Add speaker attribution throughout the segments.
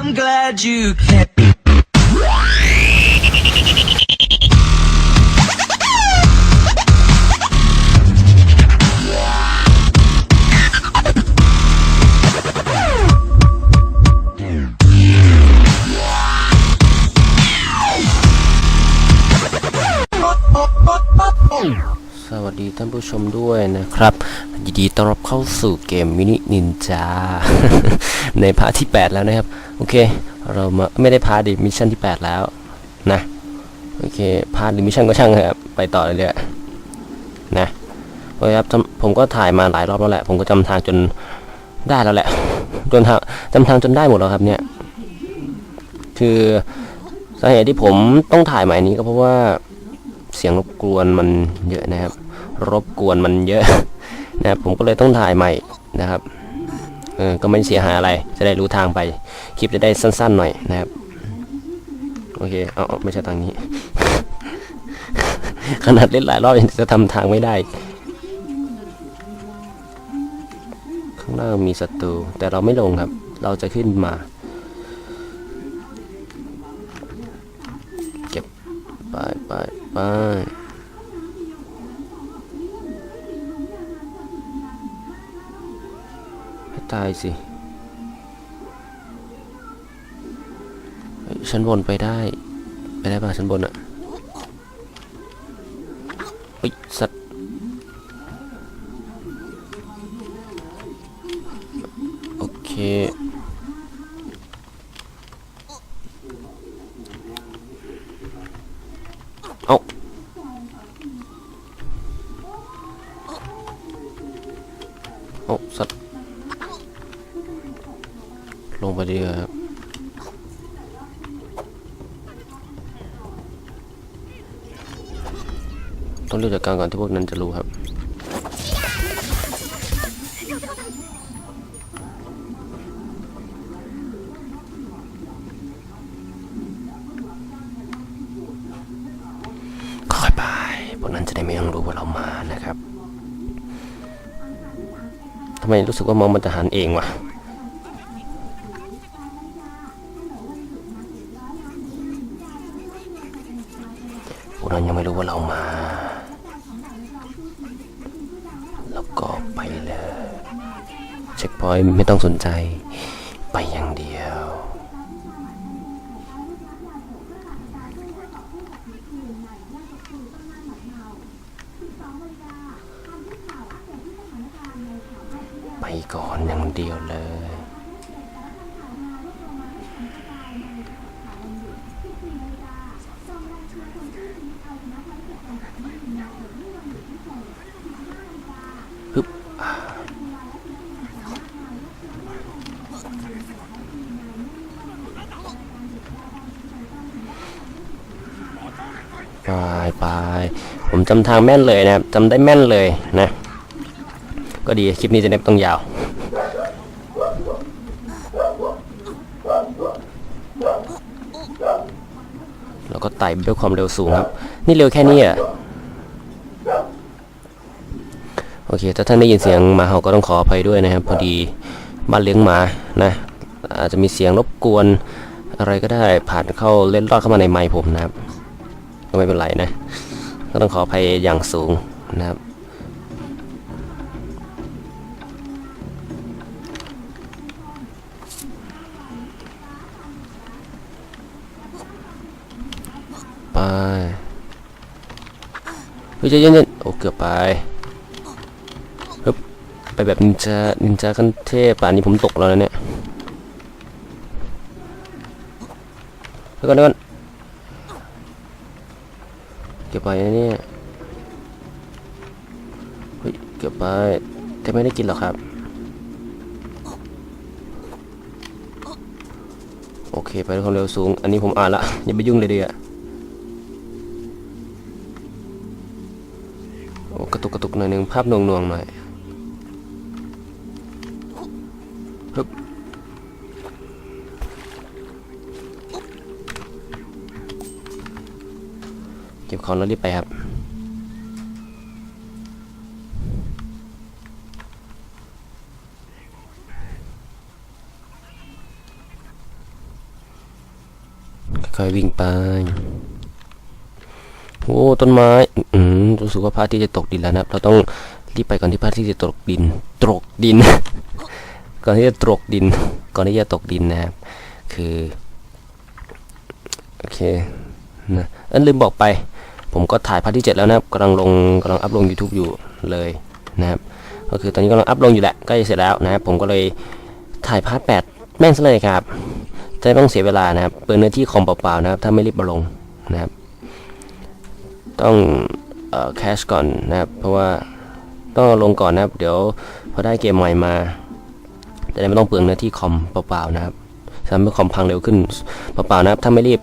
Speaker 1: I'm glad you came.
Speaker 2: ดีท่านผู้ชมด้วยนะครับ ยินดีต้อนรับเข้าสู่เกมมินินินจา ในพาร์ทที่ 8 แล้วนะครับ โอเค เรามาไม่ได้พาร์ทดิมิชชั่นที่ 8 แล้วนะ โอเค พาร์ทหรือมิชชั่นก็ช่างเถอะครับ ไปต่อเลยเลยนะโอเคครับผมก็ถ่ายมาหลายรอบแล้วแหละ ผมก็จำทางจนได้แล้วแหละจนทางจำทางจนได้หมดแล้วครับเนี่ย คือสาเหตุที่ผมต้องถ่ายใหม่นี้ก็เพราะว่าเสียงรบกวนมันเยอะนะครับ รบกวนมันเยอะนะครับผมก็เลยต้องถ่ายใหม่นะครับเออก็ไม่เสียหายอะไรจะได้รู้ทางไป คลิปจะได้สั้นๆหน่อยนะครับโอเคเอาเอาไม่ใช่ทางนี้ ขนาดเล่นหลายรอบยังจะทำทางไม่ได้ ข้างล่างมีศัตรูแต่เราไม่ลงครับ เราจะขึ้นมา เก็บไปไปไป ตายสิ ชั้นบนไปได้ ไปได้ป่ะชั้นบนอะเฮ้ยสัตว์โอเค ต้องรีบจัดการก่อนที่พวกนั้นจะรู้ครับค่อยไปพวกนั้นจะได้ไม่ต้องรู้ว่าเรามานะครับทำไมรู้สึกว่ามองมันจะหันเองวะพวกนั้นยังไม่รู้ว่าเรามา แล้วก็ไปเลย เช็คพอยต์ไม่ต้องสนใจไปอย่างเดียว ไปก่อนอย่างเดียวเลย ฮึบไปไป ผมจำทางแม่นเลยนะครับจำได้แม่นเลยนะ ก็ดีคลิปนี้จะได้ไม่ต้องยาว แล้วก็ไต่ด้วยความเร็วสูงครับ นี่เร็วแค่นี้อะโอเค ถ้าท่านได้ยินเสียงหมาเห่าก็ต้องขออภัยด้วยนะครับ พอดีบ้านเลี้ยงหมานะ อาจจะมีเสียงรบกวนอะไรก็ได้ผ่านเข้าเล่นรอดเข้ามาในไมค์ผมนะครับ ก็ไม่เป็นไรนะ ก็ต้องขออภัยอย่างสูงนะครับไปเฮ้ยใจเย็นๆโอ้เกือบไปฮึบไปแบบนินจานินจาขั้นเทพป่านนี้ผมตกแล้วนะเนี่ยเดี๋ยวก่อนเดี๋ยวก่อน เก็บไปนะเนี่ยเฮ้ยเก็บไปแต่ไม่ได้กินหรอกครับ โอเคไปด้วยความเร็วสูง อันนี้ผมอ่านละ อย่าไปยุ่งเลยดีอะโอ้กระตุกกระตุกหน่อยหนึ่งภาพนวงนวงๆหน่อยฮึบ เก็บของแล้วรีบไปครับ ค่อยๆวิ่งไป โอ้ ต้นไม้ อืมรู้สึกว่าพระที่จะตกดินแล้วนะครับ เราต้องรีบไปก่อนที่พระที่จะตกดิน ตกดิน ก่อนที่จะตกดิน ก่อนที่จะตกดินนะครับ คือ โอเค นะเอันลืมบอกไป ผมก็ถ่ายพาร์ทที่ 7 แล้วนะครับกำลังลงกำลังอัพลง YouTube อยู่เลยนะครับก็คือตอนนี้กำลังอัพลงอยู่แหละใกล้จะเสร็จแล้วนะครับผมก็เลยถ่ายพาร์ท8แม่งซะเลยครับจะต้องเสียเวลานะครับเปิดเนื้อที่คอมเปล่าๆนะครับถ้าไม่รีบมาลงนะครับ ต้องเอ่อแคชก่อนนะครับเพราะว่าต้องลงก่อนนะครับ เดี๋ยวพอได้เกมใหม่มาจะได้ไม่ต้องเปลืองเนื้อที่คอมเปล่าๆนะครับทำให้คอมพังเร็วขึ้นเปล่าๆนะครับ ถ้าไม่รีบ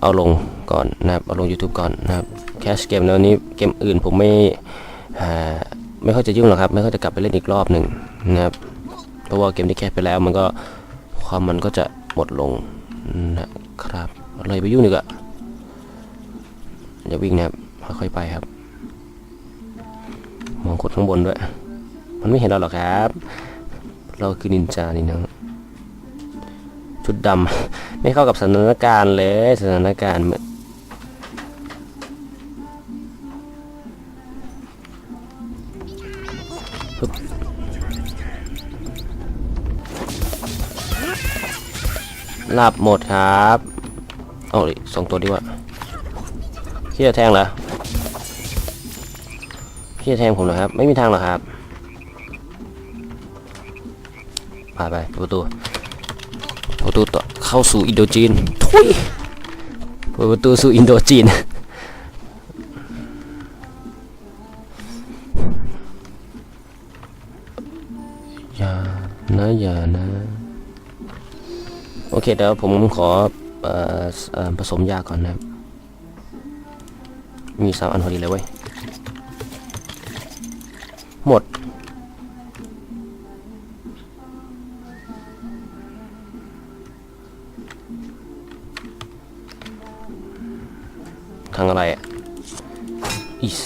Speaker 2: เอาลงก่อนนะครับเอาลง YouTube ก่อนนะครับแคชเกมแล้วนี้เกมอื่นผมไม่ไม่ค่อยจะยุ่งหรอกครับ ไม่ค่อยจะกลับไปเล่นอีกรอบหนึ่งนะครับเพราะว่าเกมที่แคสไปแล้วมันก็ความมันก็จะหมดลงนะครับเลยไปยุ่งดีกว่าอย่าวิ่งนะครับค่อยๆไปครับ มองคนข้างบนด้วย มันไม่เห็นเราหรอกครับ เราคือนินจานี่เนาะ ชุดดำไม่เข้ากับสถานการณ์เลยสถานการณ์เหมือหลับหมดครับเอาดิสองตัวดีกว่าพี่จะแทงเหรอพี่จะแทงผมเหรอครับ ไม่มีทางหรอครับไปไปประตู ปิดประตูต่อเข้าสู่อินโดจีนทุยเปิดประตูสู่อินโดจีน อย่านะอย่านะ โอเคเดี๋ยวผมขอเอ่อเอ่อผสมยาก่อนนะครับ มีสามอันพอดีเลยเว้ย หมดางอะไรอะอิส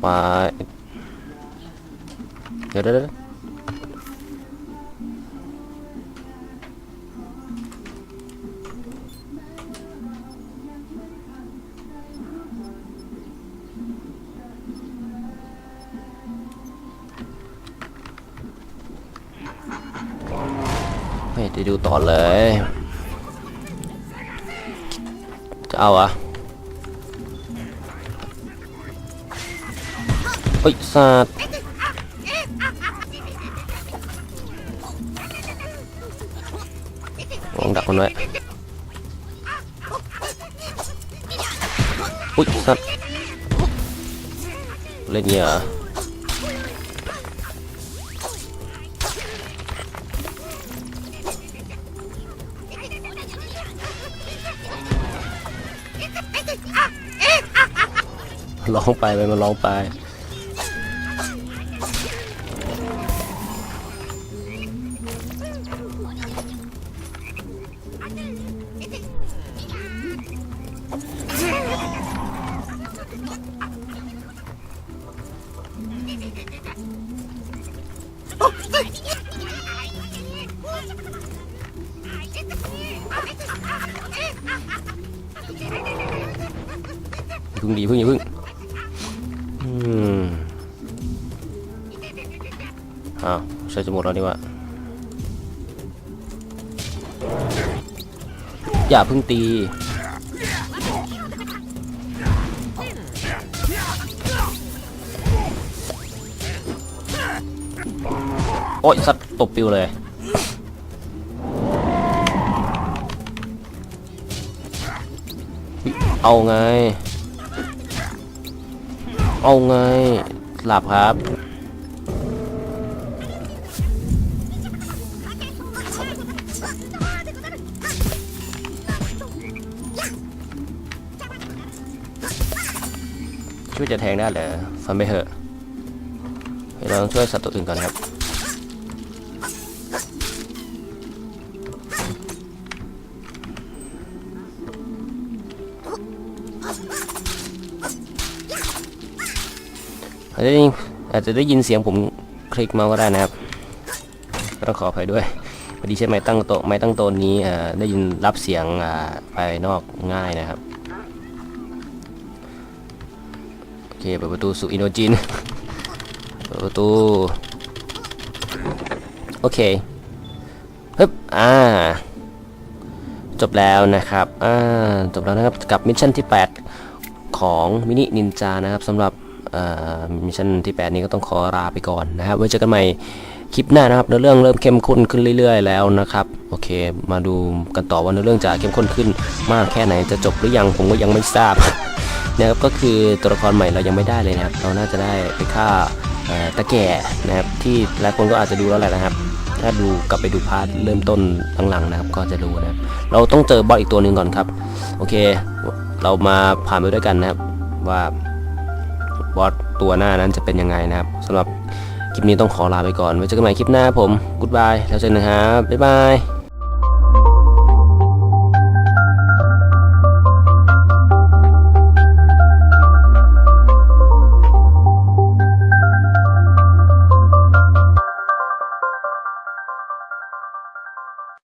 Speaker 2: ไปเดี๋ยวเดี๋ยวเดี๋ยวเฮ้ยเดี๋ยวดูต่อเลย จะเอาอะเฮ้ยสัตว์ลองดักมันไว้อุ้ยสัตว์เล่นเงี้ย ร้องไปไปมันร้องไปพึ่งดีพึ่งอย่าพึ่ง ใช้จะหมดแล้วนี่วะอย่าเพึ่งตี โอ๊ยสัตว์ตบปิวเลยเอาไง เอาไง หลับครับ ช่วยจะแทงได้เหรอฟันไปเถอะเราต้องช่วยสัตว์ตัวอื่นก่อนครับ อาจจะได้ยินอาจจะได้ยินเสียงผมคลิกเมาส์ก็ได้นะครับ ต้องขออภัยด้วย อดีใช้ไม้ตั้งโต๊ะไม้ตั้งโต๊ะนี้ได้ยินรับเสียงภายนอกง่ายนะครับโอเคเปิดประตูสู่อินโดจินเปิดประตูโอเคฮึบอ่าจบแล้วนะครับอ่าจบแล้วนะครับกับมิชชั่นที่ 8 ของมินินินจานะครับสำหรับมิชชั่นที่ 8 นี้ก็ต้องขอลาไปก่อนนะครับไว้เจอกันใหม่ คลิปหน้านะครับเนื้อเรื่องเริ่มเข้มข้นขึ้นเรื่อย ๆ แล้วนะครับโอเค มาดูกันต่อว่าเนื้อเรื่องจะเข้มข้นขึ้นมากแค่ไหนจะจบหรือยังผมก็ยังไม่ทราบนะครับก็คือตัวละครใหม่เรายังไม่ได้เลยนะครับ เราน่าจะได้ไปฆ่าตะแก่นะครับที่หลายคนก็อาจจะดูแล้วแหละนะครับ ถ้าดูกลับไปดูพาร์ทเริ่มต้นหลังๆนะครับ ก็จะรู้นะครับเราต้องเจอบอสอีกตัวหนึ่งก่อนครับ โอเค เรามาผ่านไปด้วยกันนะครับว่าบอสตัวหน้านั้นจะเป็นยังไงนะครับสำหรับ คลิปนี้ต้องขอลาไปก่อนไว้เจอกันใหม่คลิปหน้าผม กู๊ดบายแล้วเจอกันนะครับบ๊ายบาย